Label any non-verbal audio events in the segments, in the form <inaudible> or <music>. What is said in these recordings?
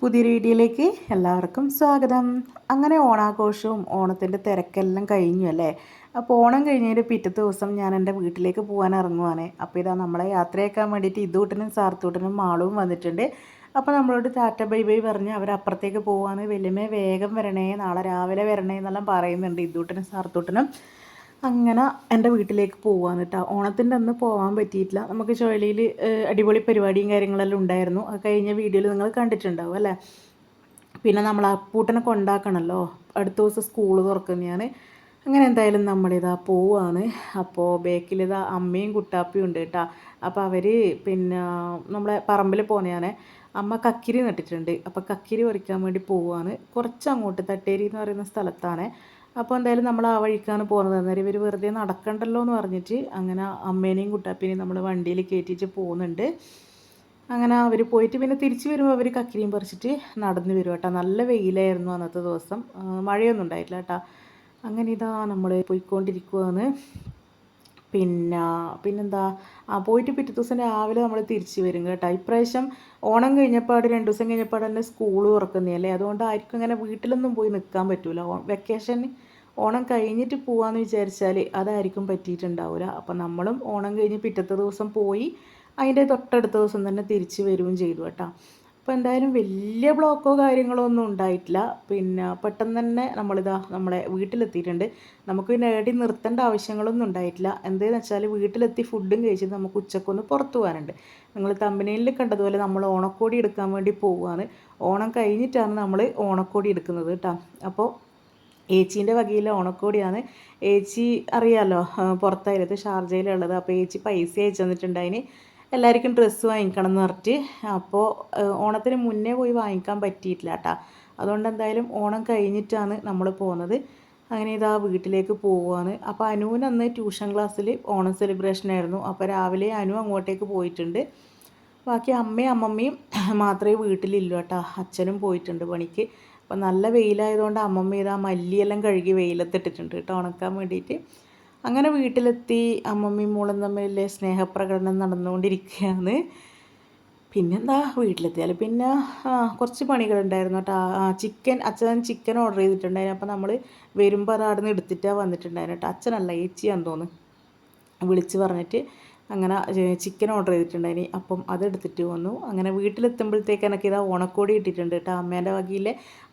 പുതിയൊരു വീഡിയോയിലേക്ക് എല്ലാവർക്കും സ്വാഗതം. അങ്ങനെ ഓണാഘോഷവും ഓണത്തിന്റെ തിരക്കെല്ലാം കഴിഞ്ഞു അല്ലേ? അപ്പോൾ ഓണം കഴിഞ്ഞതിന്റെ പിറ്റത്തെ ദിവസം ഞാൻ എന്റെ വീട്ടിലേക്ക് പോകാൻ ഇറങ്ങുവാണ്. അപ്പോൾ ഇതാ നമ്മളെ യാത്രയാക്കാൻ വേണ്ടിയിട്ട് ഇതൂട്ടനും സാർത്തൂട്ടനും മാളവും വന്നിട്ടുണ്ട്. അപ്പോൾ നമ്മളോട് ടാറ്റ ബൈ ബൈ പറഞ്ഞ് അവരപ്പുറത്തേക്ക് പോവാണ്. വലിയമേ വേഗം വരണേ നാളെ രാവിലെ വരണേ എന്നെല്ലാം പറയുന്നുണ്ട് ഇതൂട്ടനും സാർത്തൂട്ടനും. അങ്ങനെ എന്റെ വീട്ടിലേക്ക് പോവാന്ന് കേട്ടോ ഓണത്തിന്റെ അന്ന് പോകാൻ പറ്റിയിട്ടില്ല. നമുക്ക് ചുഴലിയിൽ അടിപൊളി പരിപാടിയും കാര്യങ്ങളെല്ലാം ഉണ്ടായിരുന്നു. അത് കഴിഞ്ഞ വീഡിയോയിൽ നിങ്ങൾ കണ്ടിട്ടുണ്ടാവും അല്ലേ? പിന്നെ നമ്മൾ അപ്പൂട്ടനെ കൊണ്ടാക്കണമല്ലോ അടുത്ത ദിവസം സ്കൂൾ തുറക്കുന്നതാണ്. അങ്ങനെ എന്തായാലും നമ്മളിതാ പോവാണ്. അപ്പോൾ ബേക്കിലിതാ അമ്മയും കുട്ടാപ്പിയും ഉണ്ട് കേട്ടോ അപ്പോൾ അവർ പിന്നെ നമ്മളെ പറമ്പിൽ പോകുന്നതാണ് അമ്മ കക്കിരി നട്ടിട്ടുണ്ട്. അപ്പോൾ കക്കിരി പറിക്കാൻ വേണ്ടി പോവാണ്. കുറച്ച് അങ്ങോട്ട് തട്ടേരി എന്ന് പറയുന്ന സ്ഥലത്താണ്. അപ്പോൾ എന്തായാലും നമ്മൾ ആ വഴിക്കാണ് പോകുന്നത് അന്നേരം ഇവർ വെറുതെ നടക്കണ്ടല്ലോ എന്ന് പറഞ്ഞിട്ട് അങ്ങനെ അമ്മേനെയും കുട്ടാപ്പിനെയും നമ്മൾ വണ്ടിയിൽ കയറ്റിയിട്ട് പോകുന്നുണ്ട് അങ്ങനെ അവർ പോയിട്ട് പിന്നെ തിരിച്ചു വരുമ്പോൾ അവർ കക്കിരിയും പറിച്ചിട്ട് നടന്നു വരും കേട്ടോ. നല്ല വെയിലായിരുന്നു അന്നത്തെ ദിവസം. മഴയൊന്നും ഉണ്ടായിട്ടില്ല കേട്ടോ. അങ്ങനെ ഇതാ നമ്മൾ പോയിക്കൊണ്ടിരിക്കുവാണ്. പിന്നെ പിന്നെന്താ? ആ പോയിട്ട് പിറ്റേ ദിവസം രാവിലെ നമ്മൾ തിരിച്ചു വരും കേട്ടോ. ഇപ്രാവശ്യം ഓണം കഴിഞ്ഞപ്പാട് രണ്ട് ദിവസം കഴിഞ്ഞപ്പാട് തന്നെ സ്കൂൾ തുറക്കുന്നതല്ലേ അതുകൊണ്ട് ആർക്കും ഇങ്ങനെ വീട്ടിലൊന്നും പോയി നിൽക്കാൻ പറ്റില്ല വെക്കേഷൻ ഓണം കഴിഞ്ഞിട്ട് പോവാമെന്ന് വിചാരിച്ചാൽ അതായിരിക്കും പറ്റിയിട്ടുണ്ടാവില്ല അപ്പം നമ്മളും ഓണം കഴിഞ്ഞ് പിറ്റത്തെ ദിവസം പോയി അതിന്റെ തൊട്ടടുത്ത ദിവസം തന്നെ തിരിച്ച് വരികയും ചെയ്തു കേട്ടോ. അപ്പോൾ എന്തായാലും വലിയ ബ്ലോക്കോ കാര്യങ്ങളോ ഒന്നും ഉണ്ടായിട്ടില്ല. പിന്നെ പെട്ടെന്ന് തന്നെ നമ്മളിതാ നമ്മളെ വീട്ടിലെത്തിയിട്ടുണ്ട്. നമുക്ക് പിന്നെ ഏടി നിർത്തേണ്ട ആവശ്യങ്ങളൊന്നും ഉണ്ടായിട്ടില്ല. എന്താണെന്ന് വെച്ചാൽ വീട്ടിലെത്തി ഫുഡും കഴിച്ചിട്ട് നമുക്ക് ഉച്ചക്കൊന്ന് പുറത്തു പോകാനുണ്ട്. നിങ്ങൾ കമ്പനിയിൽ കണ്ടതുപോലെ നമ്മൾ ഓണക്കോടി എടുക്കാൻ വേണ്ടി പോവുകയാണ് ഓണം കഴിഞ്ഞിട്ടാണ് നമ്മൾ ഓണക്കോടി എടുക്കുന്നത് കേട്ടോ. അപ്പോൾ ഏച്ചീന്റെ വകയിൽ ഓണക്കോടിയാണ്. ഏച്ചി അറിയാമല്ലോ പുറത്തായിരുന്നു ഷാർജയിലുള്ളത്. അപ്പോൾ ഏച്ചി പൈസ അയച്ചു തന്നിട്ടുണ്ടായിന് എല്ലാവർക്കും ഡ്രസ്സ് വാങ്ങിക്കണം എന്ന് പറഞ്ഞിട്ട്. അപ്പോൾ ഓണത്തിന് മുന്നേ പോയി വാങ്ങിക്കാൻ പറ്റിയിട്ടില്ല കേട്ടോ അതുകൊണ്ട് എന്തായാലും ഓണം കഴിഞ്ഞിട്ടാണ് നമ്മൾ പോകുന്നത്. അങ്ങനെ ഇതാ വീട്ടിലേക്ക് പോവുകയാണ് അപ്പോൾ അനുവിന് അന്ന് ട്യൂഷൻ ക്ലാസ്സിൽ ഓണം സെലിബ്രേഷൻ ആയിരുന്നു. അപ്പോൾ രാവിലെ അനു അങ്ങോട്ടേക്ക് പോയിട്ടുണ്ട്. ബാക്കി അമ്മയും അമ്മമ്മയും മാത്രമേ വീട്ടിലില്ലൂ കേട്ടോ അച്ഛനും പോയിട്ടുണ്ട് പണിക്ക്. അപ്പം നല്ല വെയിലായതുകൊണ്ട് അമ്മമ്മ ഇതാ മല്ലിയെല്ലാം കഴുകി വെയിലത്തിട്ടിട്ടുണ്ട് കേട്ടോ ഉണക്കാൻ വേണ്ടിയിട്ട്. അങ്ങനെ വീട്ടിലെത്തി അമ്മമ്മയും മോളും തമ്മിലെ സ്നേഹപ്രകടനം നടന്നുകൊണ്ടിരിക്കുകയാണ്. പിന്നെന്താ വീട്ടിലെത്തിയാൽ പിന്നെ കുറച്ച് പണികളുണ്ടായിരുന്നു കേട്ടോ. ചിക്കൻ അച്ഛൻ ചിക്കൻ ഓർഡർ ചെയ്തിട്ടുണ്ടായിരുന്നു. അപ്പോൾ നമ്മൾ വരുമ്പോൾ അത് അവിടെ നിന്ന് എടുത്തിട്ടാണ് വന്നിട്ടുണ്ടായിരുന്നു കേട്ടോ. അച്ഛനല്ല ഏച്ചിയാന്ന് തോന്നുന്നു. വിളിച്ച് പറഞ്ഞിട്ട് അങ്ങനെ ചിക്കൻ ഓർഡർ ചെയ്തിട്ടുണ്ടായിനി അപ്പം അതെടുത്തിട്ട് വന്നു. അങ്ങനെ വീട്ടിലെത്തുമ്പോഴത്തേക്ക് എനിക്ക് ഇതാ ഓണക്കോടി ഇട്ടിട്ടുണ്ട് കേട്ടോ. അമ്മേന്റെ വകയിൽ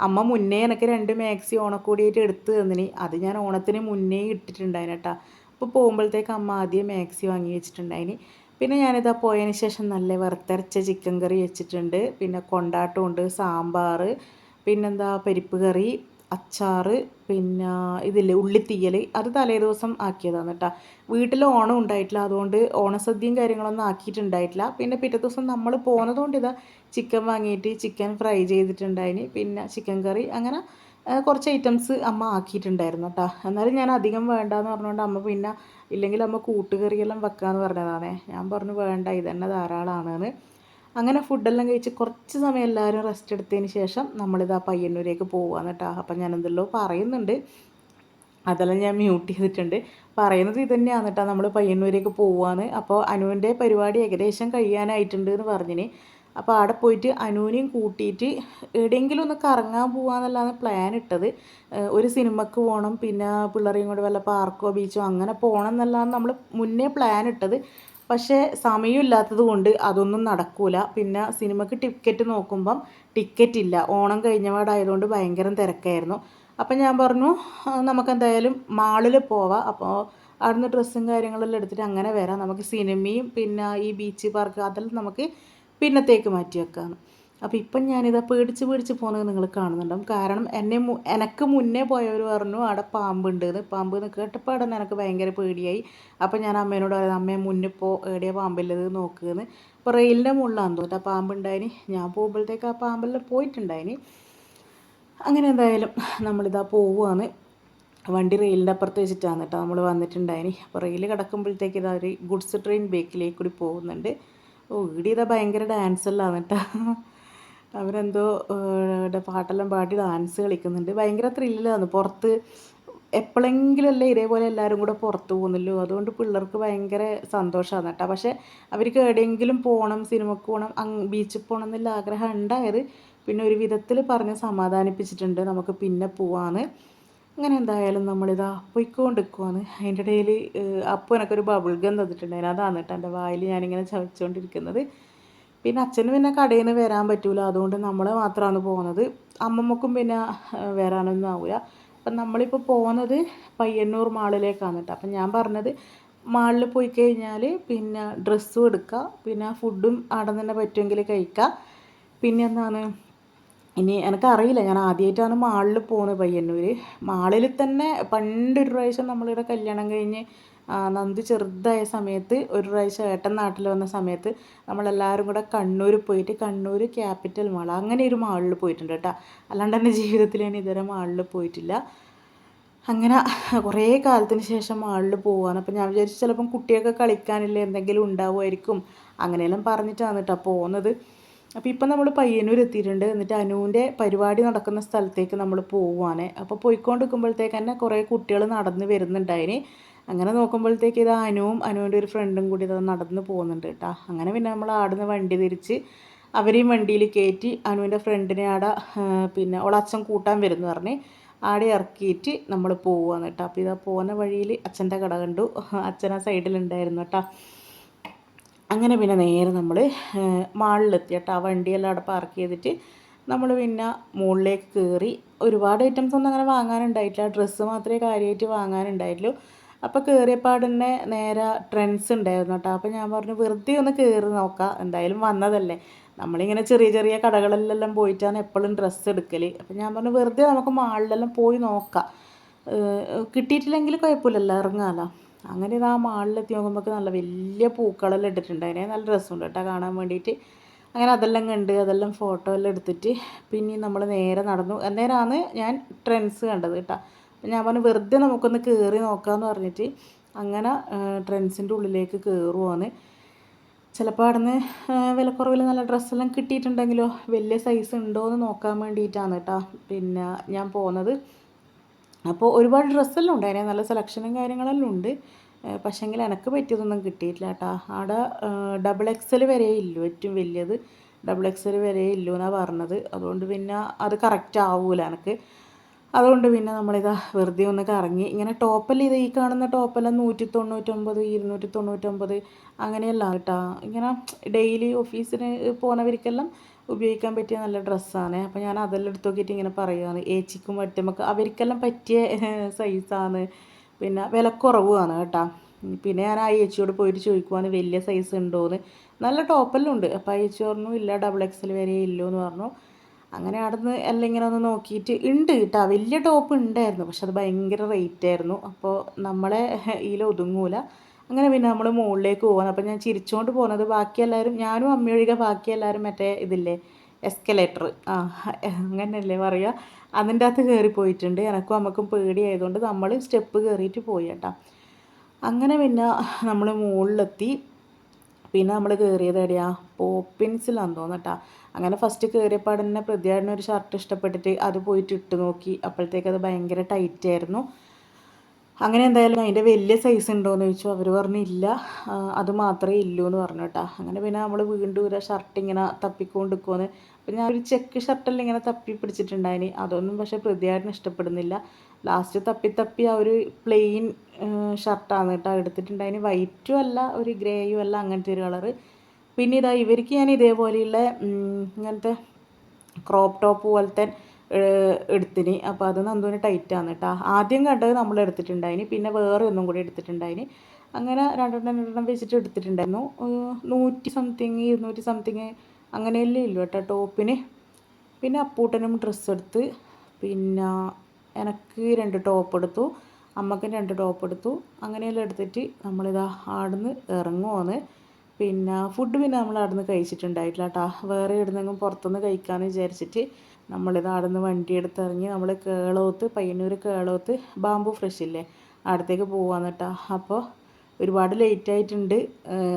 അമ്മ മുന്നേ എനിക്ക് രണ്ട് മാക്സി ഓണക്കോടിയായിട്ട് എടുത്ത് തന്നിനി. അത് ഞാൻ ഓണത്തിന് മുന്നേ ഇട്ടിട്ടുണ്ടായിന് കേട്ടോ. അപ്പോൾ പോകുമ്പോഴത്തേക്ക് അമ്മ ആദ്യം മാക്സി വാങ്ങി വെച്ചിട്ടുണ്ടായിനി. പിന്നെ ഞാനിതാ പോയതിന് ശേഷം നല്ല വറുത്തരച്ച ചിക്കൻ കറി വെച്ചിട്ടുണ്ട്. പിന്നെ കൊണ്ടാട്ടമുണ്ട് സാമ്പാർ പിന്നെന്താ പരിപ്പ് കറി അച്ചാർ പിന്നെ ഇതില്ലേ ഉള്ളിത്തീയൽ അത് തലേ ദിവസം ആക്കിയതാണ് കേട്ടോ വീട്ടിൽ ഓണം ഉണ്ടായിട്ടില്ല അതുകൊണ്ട് ഓണസദ്യയും കാര്യങ്ങളൊന്നും ആക്കിയിട്ടുണ്ടായിട്ടില്ല. പിന്നെ പിറ്റേ ദിവസം നമ്മൾ പോകുന്നതുകൊണ്ട് ഇതാ ചിക്കൻ വാങ്ങിയിട്ട് ചിക്കൻ ഫ്രൈ ചെയ്തിട്ടുണ്ടായിന്. പിന്നെ ചിക്കൻ കറി അങ്ങനെ കുറച്ച് ഐറ്റംസ് അമ്മ ആക്കിയിട്ടുണ്ടായിരുന്നു കേട്ടോ എന്നാലും ഞാൻ അധികം വേണ്ടാന്ന് പറഞ്ഞുകൊണ്ട് അമ്മ പിന്നെ ഇല്ലെങ്കിൽ അമ്മ കൂട്ടുകറിയെല്ലാം വെക്കാമെന്ന് പറഞ്ഞതാണേ. ഞാൻ പറഞ്ഞു വേണ്ട ഇതന്നെ ധാരാളമാണെന്ന് അങ്ങനെ ഫുഡെല്ലാം കഴിച്ച് കുറച്ച് സമയം എല്ലാവരും റെസ്റ്റ് എടുത്തതിന് ശേഷം നമ്മളിതാ പയ്യന്നൂരേക്ക് പോവാന്ന് കേട്ടോ അപ്പം ഞാൻ എന്തല്ലോ പറയുന്നുണ്ട്. അതെല്ലാം ഞാൻ മ്യൂട്ട് ചെയ്തിട്ടുണ്ട്. പറയുന്നത് ഇത് തന്നെയാണ് കേട്ടോ നമ്മൾ പയ്യന്നൂരേക്ക് പോവാന്ന് അപ്പോൾ അനുവിന്റെ പരിപാടി ഏകദേശം കഴിയാനായിട്ടുണ്ട് എന്ന് പറഞ്ഞിന്. അപ്പോൾ അവിടെ പോയിട്ട് അനുവിനെയും കൂട്ടിയിട്ട് എവിടെയെങ്കിലും ഒന്ന് കറങ്ങാൻ പോകാമെന്നല്ലാതെ പ്ലാൻ ഇട്ടത്. ഒരു സിനിമക്ക് പോകണം പിന്നെ പിള്ളേരെയും കൂടെ വല്ല പാർക്കോ ബീച്ചോ അങ്ങനെ പോകണം എന്നല്ലാതെ നമ്മൾ മുന്നേ പ്ലാൻ ഇട്ടത്. പക്ഷേ സമയമില്ലാത്തത് കൊണ്ട് അതൊന്നും നടക്കൂല. പിന്നെ സിനിമയ്ക്ക് ടിക്കറ്റ് നോക്കുമ്പം ടിക്കറ്റ് ഇല്ല. ഓണം കഴിഞ്ഞപാടായതുകൊണ്ട് ഭയങ്കര തിരക്കായിരുന്നു. അപ്പം ഞാൻ പറഞ്ഞു നമുക്കെന്തായാലും മാളിൽ പോവാം. അപ്പോൾ അവിടുന്ന് ഡ്രസ്സും കാര്യങ്ങളെല്ലാം എടുത്തിട്ട് അങ്ങനെ വരാം. നമുക്ക് സിനിമയും പിന്നെ ഈ ബീച്ച് പാർക്ക് അതെല്ലാം നമുക്ക് പിന്നത്തേക്ക് മാറ്റി വെക്കാമെന്ന് അപ്പോൾ ഇപ്പം ഞാനിതാ പേടിച്ച് പേടിച്ച് പോകുന്നത് നിങ്ങൾ കാണുന്നുണ്ടാവും. കാരണം എന്നെ എനക്ക് മുന്നേ പോയവർ പറഞ്ഞു അവിടെ പാമ്പുണ്ട് എന്ന് പാമ്പ് എന്ന് കേട്ടപ്പോൾ അവിടെ എനിക്ക് ഭയങ്കര പേടിയായി. അപ്പോൾ ഞാൻ അമ്മേനോട് പറയുന്നത് അമ്മയെ മുന്നേ പോ എവിടെയാണ് പാമ്പില്ലത് നോക്കുകയെന്ന് അപ്പോൾ റെയിലിന്റെ മുകളിലാണെന്ന് തോന്നുന്നത് ആ പാമ്പുണ്ടായിനി ഞാൻ പോകുമ്പോഴത്തേക്ക് ആ പാമ്പെല്ലാം പോയിട്ടുണ്ടായിനി. അങ്ങനെ എന്തായാലും നമ്മളിതാ പോവുകയാണ് വണ്ടി റെയിലിന്റെ അപ്പുറത്ത് വെച്ചിട്ടാണ് കേട്ടോ നമ്മൾ വന്നിട്ടുണ്ടായിനി. അപ്പോൾ റെയിൽ കിടക്കുമ്പോഴത്തേക്ക് ഇതാ ഒരു ഗുഡ്സ് ട്രെയിൻ ബേക്കിലേക്ക് കൂടി പോകുന്നുണ്ട്. ഓ ഇവിടെ ഇതാ ഭയങ്കര ഡാൻസ് എല്ലാം കേട്ടോ അവരെന്തോ പാട്ടെല്ലാം പാടി ഡാൻസ് കളിക്കുന്നുണ്ട്. ഭയങ്കര ത്രില്ലാണ് പുറത്ത് എപ്പോഴെങ്കിലല്ലേ ഇതേപോലെ എല്ലാവരും കൂടെ പുറത്ത് പോകുന്നല്ലോ അതുകൊണ്ട് പിള്ളേർക്ക് ഭയങ്കര സന്തോഷമാണ് കേട്ടോ. പക്ഷേ അവർക്ക് എവിടെയെങ്കിലും പോകണം സിനിമക്ക് പോകണം അങ് ബീച്ചിൽ പോകണം എന്നുള്ള ആഗ്രഹം ഉണ്ടായത് പിന്നെ ഒരു വിധത്തിൽ പറഞ്ഞ് സമാധാനിപ്പിച്ചിട്ടുണ്ട്. നമുക്ക് പിന്നെ പോവാന്ന്. അങ്ങനെ എന്തായാലും നമ്മളിതാ പൊയ്ക്കൊണ്ടിരിക്കുവാന്ന് അതിന്റെ ഇടയിൽ അപ്പോൾ എനിക്കൊരു ബബിൾ ഗം തന്നിട്ടുണ്ട് അതാണ് കേട്ടോ എന്റെ വായിൽ ഞാനിങ്ങനെ ചവച്ചുകൊണ്ടിരിക്കുന്നത്. പിന്നെ അച്ഛന് പിന്നെ കടയിൽ നിന്ന് വരാൻ പറ്റൂല. അതുകൊണ്ട് നമ്മൾ മാത്രമാണ് പോകുന്നത്. അമ്മമ്മക്കും പിന്നെ വരാനൊന്നും ആവില്ല അപ്പം നമ്മളിപ്പോൾ പോകുന്നത് പയ്യന്നൂർ മാളിലേക്കാണ് കേട്ടോ അപ്പം ഞാൻ പറഞ്ഞത് മാളിൽ പോയി കഴിഞ്ഞാൽ പിന്നെ ഡ്രസ്സും എടുക്കുക പിന്നെ ഫുഡും അവിടെ തന്നെ പറ്റുമെങ്കിൽ കഴിക്കുക പിന്നെ എന്താണ് ഇനി എനിക്കറിയില്ല. ഞാൻ ആദ്യമായിട്ടാണ് മാളിൽ പോകുന്നത് പയ്യന്നൂർ മാളിൽ തന്നെ പണ്ടൊരു പ്രാവശ്യം നമ്മളിവിടെ കല്യാണം കഴിഞ്ഞ് നന്ദി ചെറുതായ സമയത്ത് ഒരു പ്രാവശ്യം ഏട്ടൻ നാട്ടിൽ വന്ന സമയത്ത് നമ്മളെല്ലാവരും കൂടെ കണ്ണൂർ പോയിട്ട് കണ്ണൂർ ക്യാപിറ്റൽ മാൾ അങ്ങനെ ഒരു മാളിൽ പോയിട്ടുണ്ട് കേട്ടോ. അല്ലാണ്ട് എന്റെ ജീവിതത്തിൽ ഞാൻ ഇതുവരെ മാളിൽ പോയിട്ടില്ല. അങ്ങനെ കുറേ കാലത്തിന് ശേഷം മാളിൽ പോവാണ്. അപ്പോൾ ഞാൻ വിചാരിച്ചു ചിലപ്പം കുട്ടിയൊക്കെ കളിക്കാനില്ല എന്തെങ്കിലും ഉണ്ടാവുമായിരിക്കും. അങ്ങനെയെല്ലാം പറഞ്ഞിട്ടാണ് കേട്ടോ പോകുന്നത് അപ്പോൾ ഇപ്പം നമ്മൾ പയ്യന്നൂർ എത്തിയിട്ടുണ്ട് എന്നിട്ട് അനുവിന്റെ പരിപാടി നടക്കുന്ന സ്ഥലത്തേക്ക് നമ്മൾ പോവുകയാണ് അപ്പോൾ പോയിക്കൊണ്ടിരിക്കുമ്പോഴത്തേക്ക് തന്നെ കുറേ കുട്ടികൾ നടന്ന് വരുന്നുണ്ടായിന്. അങ്ങനെ നോക്കുമ്പോഴത്തേക്ക് ഇത് അനുവും അനുവിന്റെ ഒരു ഫ്രണ്ടും കൂടി ഇത് നടന്ന് പോകുന്നുണ്ട് കേട്ടോ അങ്ങനെ പിന്നെ നമ്മൾ ആടുന്ന വണ്ടി തിരിച്ച് അവരെയും വണ്ടിയിൽ കയറ്റി അനുവിന്റെ ഫ്രണ്ടിനെ ആടെ പിന്നെ ഓളച്ഛൻ കൂട്ടാൻ വരുന്നു പറഞ്ഞ് ആടെ ഇറക്കിയിട്ട് നമ്മൾ പോവുകയാണ് കേട്ടോ അപ്പോൾ ഇതാ പോകുന്ന വഴിയിൽ അച്ഛന്റെ കട കണ്ടു. അച്ഛൻ ആ സൈഡിലുണ്ടായിരുന്നു കേട്ടോ അങ്ങനെ പിന്നെ നേരെ നമ്മൾ മാളിലെത്തി കേട്ടോ ആ വണ്ടിയെല്ലാം അവിടെ പാർക്ക് ചെയ്തിട്ട് നമ്മൾ പിന്നെ മുകളിലേക്ക് കയറി ഒരുപാട് ഐറ്റംസ് ഒന്നും അങ്ങനെ വാങ്ങാനുണ്ടായിട്ടില്ല. ഡ്രസ്സ് മാത്രമേ കാര്യമായിട്ട് വാങ്ങാനുണ്ടായിട്ടുള്ളൂ. അപ്പോൾ കയറിയപ്പാട് തന്നെ നേരെ ട്രെൻഡ്സ് ഉണ്ടായിരുന്നു കേട്ടോ അപ്പോൾ ഞാൻ പറഞ്ഞു വെറുതെ ഒന്ന് കയറി നോക്കാം. എന്തായാലും വന്നതല്ലേ. നമ്മളിങ്ങനെ ചെറിയ ചെറിയ കടകളിലെല്ലാം പോയിട്ടാണ് എപ്പോഴും ഡ്രസ്സ് എടുക്കൽ അപ്പോൾ ഞാൻ പറഞ്ഞു വെറുതെ നമുക്ക് മാളിലെല്ലാം പോയി നോക്കാം. കിട്ടിയിട്ടില്ലെങ്കിൽ കുഴപ്പമില്ലല്ലോ ഇറങ്ങാമല്ലോ അങ്ങനെ ഇത് ആ മാളിലെത്തി നോക്കുമ്പോൾ നല്ല വലിയ പൂക്കളെല്ലാം ഇട്ടിട്ടുണ്ട്. അതിനെ നല്ല രസമുണ്ട് കേട്ടോ കാണാൻ വേണ്ടിയിട്ട്. അങ്ങനെ അതെല്ലാം കണ്ട് അതെല്ലാം ഫോട്ടോ എല്ലാം എടുത്തിട്ട് പിന്നെ നമ്മൾ നേരെ നടന്നു. അന്നേരമാണ് ഞാൻ ട്രെൻഡ്സ് കണ്ടത് കേട്ടോ ഞാൻ പറഞ്ഞു വെറുതെ നമുക്കൊന്ന് കയറി നോക്കാമെന്ന് പറഞ്ഞിട്ട് അങ്ങനെ ട്രെൻഡ്സിന്റെ ഉള്ളിലേക്ക് കയറുവാണ് ചിലപ്പോൾ അവിടെ നിന്ന് വിലക്കുറവിൽ നല്ല ഡ്രസ്സെല്ലാം കിട്ടിയിട്ടുണ്ടെങ്കിലോ വലിയ സൈസ് ഉണ്ടോ എന്ന് നോക്കാൻ വേണ്ടിയിട്ടാണ് കേട്ടോ പിന്നെ ഞാൻ പോകുന്നത് അപ്പോൾ ഒരുപാട് ഡ്രസ്സെല്ലാം ഉണ്ട് അതിനെ നല്ല സെലക്ഷനും കാര്യങ്ങളെല്ലാം ഉണ്ട്. പക്ഷേങ്കിൽ എനിക്ക് പറ്റിയതൊന്നും കിട്ടിയിട്ടില്ല കേട്ടോ അവിടെ ഡബിൾ എക്സൽ വരെ ഇല്ലു. ഏറ്റവും വലിയത് ഡബിൾ എക്സൽ വരെ ഇല്ലു എന്നാണ് പറഞ്ഞത്. അതുകൊണ്ട് പിന്നെ അത് കറക്റ്റ് ആവൂല എനിക്ക്. അതുകൊണ്ട് പിന്നെ നമ്മളിതാ വെറുതെ ഒന്ന് കറങ്ങി ഇങ്ങനെ ടോപ്പെല്ലാം ഇത് ഈ കാണുന്ന ടോപ്പെല്ലാം നൂറ്റി തൊണ്ണൂറ്റൊമ്പത് ഇരുന്നൂറ്റി തൊണ്ണൂറ്റൊമ്പത് അങ്ങനെയല്ല കേട്ടോ. ഇങ്ങനെ ഡെയിലി ഓഫീസിന് പോകുന്നവർക്കെല്ലാം ഉപയോഗിക്കാൻ പറ്റിയ നല്ല ഡ്രസ്സാണ്. അപ്പോൾ ഞാൻ അതെല്ലാം എടുത്ത് നോക്കിയിട്ട് ഇങ്ങനെ പറയുകയാണ് ഏച്ചിക്കും മറ്റുമൊക്കെ അവർക്കെല്ലാം പറ്റിയ സൈസാണ്. പിന്നെ വിലക്കുറവുമാണ് കേട്ടോ. പിന്നെ ഞാൻ ആ ഏച്ചിയോട് പോയിട്ട് ചോദിക്കുവാണ് വലിയ സൈസ് ഉണ്ടോ എന്ന് നല്ല ടോപ്പെല്ലാം ഉണ്ട് അപ്പോൾ ആ ഏച്ചി പറഞ്ഞു ഇല്ല ഡബിൾ എക്സൽ വരെ ഇല്ലോ എന്ന് പറഞ്ഞു. അങ്ങനെ അവിടുന്ന് എല്ലാം ഇങ്ങനെ ഒന്ന് നോക്കിയിട്ട് ഉണ്ട് കേട്ടോ. വലിയ ടോപ്പ് ഉണ്ടായിരുന്നു പക്ഷെ അത് ഭയങ്കര റേറ്റ് ആയിരുന്നു. അപ്പോൾ നമ്മളെ <laughs> ഇതിൽ ഒതുങ്ങൂല. അങ്ങനെ പിന്നെ നമ്മൾ മുകളിലേക്ക് പോകുന്നത് അപ്പോൾ ഞാൻ ചിരിച്ചുകൊണ്ട് പോകുന്നത് ബാക്കി എല്ലാവരും ഞാനും അമ്മയൊഴികെ ബാക്കി എല്ലാവരും മറ്റേ ഇതില്ലേ എസ്കലേറ്റർ ആ അങ്ങനെയല്ലേ പറയുക അതിന്റെ അകത്ത് കയറി പോയിട്ടുണ്ട്. എനക്കും അമ്മക്കും പേടിയായതുകൊണ്ട് നമ്മൾ സ്റ്റെപ്പ് കയറിയിട്ട് പോയി കേട്ടോ. അങ്ങനെ പിന്നെ നമ്മൾ മുകളിലെത്തി പിന്നെ നമ്മൾ കയറിയത് എവിടെയാണ് പോപ്പിൻസിലാന്ന് തോന്നട്ടാ അങ്ങനെ ഫസ്റ്റ് കയറിയപ്പോൾ തന്നെ പ്രതിയാടിന് ഒരു ഷർട്ട് ഇഷ്ടപ്പെട്ടിട്ട് അത് പോയിട്ട് ഇട്ട് നോക്കി. അപ്പോഴത്തേക്ക് അത് ഭയങ്കര ടൈറ്റ് ആയിരുന്നു. അങ്ങനെ എന്തായാലും അതിന്റെ വലിയ സൈസ് ഉണ്ടോയെന്ന് ചോദിച്ചു. അവർ പറഞ്ഞില്ല അത് മാത്രമേ ഇല്ലൂ എന്ന് പറഞ്ഞു കേട്ടോ. അങ്ങനെ പിന്നെ നമ്മൾ വീണ്ടും ഒരു ഷർട്ട് ഇങ്ങനെ തപ്പിക്കൊണ്ട് നിൽക്കുമെന്ന് അപ്പം ഞാൻ ഒരു ചെക്ക് ഷർട്ടെല്ലാം ഇങ്ങനെ തപ്പി പിടിച്ചിട്ടുണ്ടായിന്. അതൊന്നും പക്ഷേ പ്രതിയാടിന് ഇഷ്ടപ്പെടുന്നില്ല. ലാസ്റ്റ് തപ്പി തപ്പി ആ ഒരു പ്ലെയിൻ ഷർട്ടാണ് കേട്ടോ എടുത്തിട്ടുണ്ടായിന്. വൈറ്റും അല്ല ഒരു ഗ്രേയും അല്ല അങ്ങനത്തെ ഒരു കളറ് പിന്നെ ഇതാ ഇവർക്ക് ഞാൻ ഇതേപോലെയുള്ള ഇങ്ങനത്തെ ക്രോപ്പ് ടോപ്പ് പോലത്തെ എടുത്തിന്. അപ്പോൾ അത് നന്ദുവിന് ടൈറ്റാണ് കേട്ടോ ആദ്യം കണ്ടത് നമ്മൾ എടുത്തിട്ടുണ്ടായിന്. പിന്നെ വേറെ ഒന്നും കൂടി എടുത്തിട്ടുണ്ടായിന്. അങ്ങനെ രണ്ടെണ്ണം രണ്ടെണ്ണം വെച്ചിട്ട് എടുത്തിട്ടുണ്ടായിരുന്നു. നൂറ്റി സംതിങ് ഇരുന്നൂറ്റി സംതിങ് അങ്ങനെയല്ലേ ഇല്ലു കേട്ടോ ടോപ്പിന് പിന്നെ അപ്പൂട്ടനും ഡ്രസ്സ് എടുത്ത്. പിന്നെ എനിക്ക് രണ്ട് ടോപ്പ് എടുത്തു. അമ്മക്കും രണ്ട് ടോപ്പ് എടുത്തു. അങ്ങനെയെല്ലാം എടുത്തിട്ട് നമ്മളിതാ ആടുന്ന് ഇറങ്ങുവാണ്. പിന്നെ ഫുഡ് പിന്നെ നമ്മൾ അവിടെ നിന്ന് കഴിച്ചിട്ടുണ്ടായിട്ടില്ല കേട്ടോ വേറെ എവിടുന്നെങ്കിലും പുറത്തുനിന്ന് കഴിക്കാമെന്ന് വിചാരിച്ചിട്ട് നമ്മളിത് അവിടെ നിന്ന് വണ്ടി എടുത്തിറങ്ങി നമ്മൾ കേളോത്ത് പയ്യന്നൂർ കേളോത്ത് ബാമ്പു ഫ്രഷ് ഇല്ലേ? അവിടത്തേക്ക് പോവാന്ന് കേട്ടോ അപ്പോൾ ഒരുപാട് ലേറ്റ് ആയിട്ടുണ്ട്.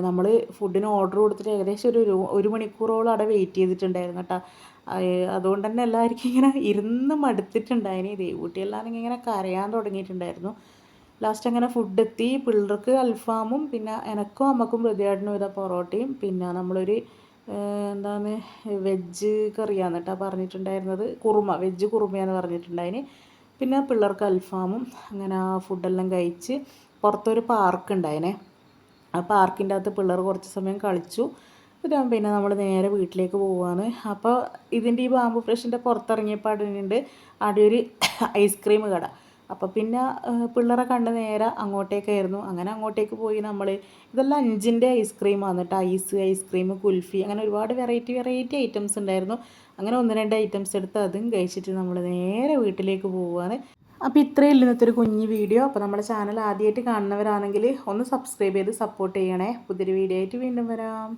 നമ്മൾ ഫുഡിന് ഓർഡർ കൊടുത്തിട്ട് ഏകദേശം ഒരു ഒരു മണിക്കൂറോളം അവിടെ വെയിറ്റ് ചെയ്തിട്ടുണ്ടായിരുന്നു കേട്ടോ അതുകൊണ്ട് തന്നെ എല്ലാവർക്കും ഇങ്ങനെ ഇരുന്ന് മടുത്തിട്ടുണ്ടായിന്. ദേവൂട്ടിയെല്ലാം ഇങ്ങനെ കരയാൻ തുടങ്ങിയിട്ടുണ്ടായിരുന്നു. ലാസ്റ്റ് അങ്ങനെ ഫുഡ് എത്തി. പിള്ളേർക്ക് അൽഫാമും പിന്നെ എനക്കും അമ്മക്കും പ്രതിയാടിനും വിധ പൊറോട്ടയും പിന്നെ നമ്മളൊരു എന്താണ് വെജ് കറിയാണ് കേട്ടോ പറഞ്ഞിട്ടുണ്ടായിരുന്നത്. കുറുമ വെജ് കുറുമയാന്ന് പറഞ്ഞിട്ടുണ്ടായിന്. പിന്നെ പിള്ളേർക്ക് അൽഫാമും അങ്ങനെ ആ ഫുഡെല്ലാം കഴിച്ച് പുറത്തൊരു പാർക്ക് ഉണ്ടായിനെ ആ പാർക്കിന്റെ അകത്ത് പിള്ളേർ കുറച്ച് സമയം കളിച്ചു. പിന്നെ നമ്മൾ നേരെ വീട്ടിലേക്ക് പോവാണ്. അപ്പോൾ ഇതിന്റെ ഈ ബാമ്പു ഫ്രഷിന്റെ പുറത്തിറങ്ങിയപ്പോൾ അവിടെ അവിടെ ഒരു <coughs> ഐസ്ക്രീം കട. അപ്പോൾ പിന്നെ പിള്ളേരെ കണ്ട് നേരെ അങ്ങോട്ടേക്കായിരുന്നു. അങ്ങനെ അങ്ങോട്ടേക്ക് പോയി നമ്മൾ ഇതെല്ലാം അഞ്ചിന്റെ ഐസ്ക്രീമാണ് കേട്ടോ ഐസ് ഐസ്ക്രീം കുൽഫി അങ്ങനെ ഒരുപാട് വെറൈറ്റി വെറൈറ്റി ഐറ്റംസ് ഉണ്ടായിരുന്നു. അങ്ങനെ ഒന്ന് രണ്ട് ഐറ്റംസ് എടുത്ത് അതും കഴിച്ചിട്ട് നമ്മൾ നേരെ വീട്ടിലേക്ക് പോവുകയാണ് അപ്പോൾ ഇത്രയേ ഉള്ളൂ ഇന്നത്തെ ഒരു കുഞ്ഞ് വീഡിയോ. അപ്പോൾ നമ്മുടെ ചാനൽ ആദ്യമായിട്ട് കാണുന്നവരാണെങ്കിൽ ഒന്ന് സബ്സ്ക്രൈബ് ചെയ്ത് സപ്പോർട്ട് ചെയ്യണേ. പുതിയൊരു വീഡിയോ ആയിട്ട് വീണ്ടും വരാം.